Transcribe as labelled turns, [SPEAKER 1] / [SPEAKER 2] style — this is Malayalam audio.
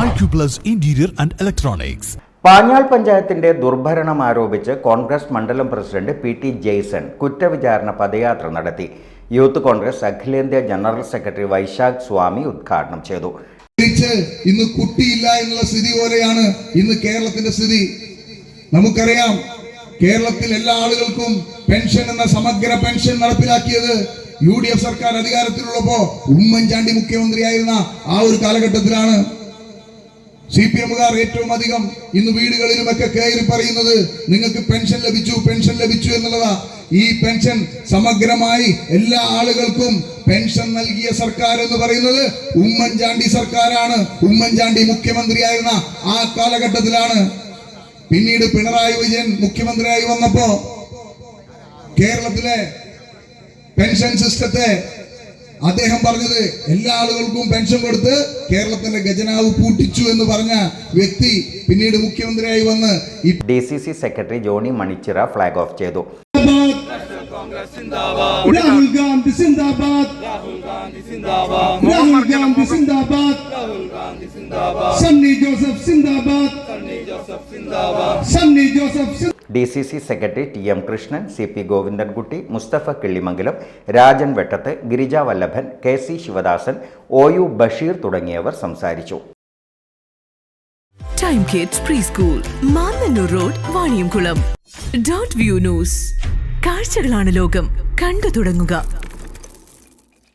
[SPEAKER 1] Acuplus Interior and Electronics.
[SPEAKER 2] Panjal പഞ്ചായത്തിന്റെ ദുർഭരണം ആരോപിച്ച് കോൺഗ്രസ് മണ്ഡലം പ്രസിഡന്റ് പി ടി ജെയ്സൺ കുറ്റവിചാരണ പദയാത്ര നടത്തി. യൂത്ത് കോൺഗ്രസ് അഖിലേന്ത്യാ ജനറൽ സെക്രട്ടറി വൈശാഖ് സ്വാമി ഉദ്ഘാടനം ചെയ്തു.
[SPEAKER 3] ഇന്ന് കുട്ടിയില്ല എന്നുള്ള സ്ഥിതി പോലെയാണ് ഇന്ന് കേരളത്തിന്റെ സ്ഥിതി. നമുക്കറിയാം കേരളത്തിൽ എല്ലാ ആളുകൾക്കും പെൻഷൻ എന്ന സമഗ്ര പെൻഷൻ നടപ്പിലാക്കിയത് യു ഡി എഫ് സർക്കാർ അധികാരത്തിലുള്ളപ്പോ ഉമ്മൻചാണ്ടി മുഖ്യമന്ത്രിയായിരുന്ന ആ ഒരു കാലഘട്ടത്തിലാണ്. സി പി എമ്മുകാർ ഏറ്റവും അധികം ഇന്ന് വീടുകളിലുമൊക്കെ കയറി പറയുന്നത് നിങ്ങൾക്ക് പെൻഷൻ ലഭിച്ചു പെൻഷൻ ലഭിച്ചു എന്നുള്ളതാ. ഈ പെൻഷൻ സമഗ്രമായി എല്ലാ ആളുകൾക്കും പെൻഷൻ നൽകിയ സർക്കാർ എന്ന് പറയുന്നത് ഉമ്മൻചാണ്ടി സർക്കാരാണ്. ഉമ്മൻചാണ്ടി മുഖ്യമന്ത്രിയായിരുന്ന ആ കാലഘട്ടത്തിലാണ്. പിന്നീട് പിണറായി വിജയൻ മുഖ്യമന്ത്രിയായി വന്നപ്പോ കേരളത്തിലെ പെൻഷൻ സിസ്റ്റത്തെ അദ്ദേഹം പറഞ്ഞത് എല്ലാ ആളുകൾക്കും പെൻഷൻ കൊടുത്ത് കേരളത്തിന്റെ ഖജനാവ് പൂട്ടിച്ചു എന്ന് പറഞ്ഞ വ്യക്തി പിന്നീട് മുഖ്യമന്ത്രിയായി വന്ന്
[SPEAKER 2] D C C secretary Johny Manichira flag off ചെയ്തു.
[SPEAKER 3] രാഹുൽ ഗാന്ധി സിന്ദാബാദ്. രാഹുൽ ഗാന്ധി സിന്ദാബാദ്. സണ്ണി ജോസഫ് സിന്ദാബാദ്. Sunny Joseph
[SPEAKER 2] D C C secretary T M Krishnan C P Govindankutty Musthafa Killimangalam Rajan Vettath Girija Vallabhan K C Sivadasan O U Basheer തുടങ്ങിയവർ സംസാരിച്ചു.
[SPEAKER 4] Time kids pre school Mannannur road Vaniyamkulam dot view news കാഴ്ചകളാണ് ലോകം. കണ്ടു തുടങ്ങുക.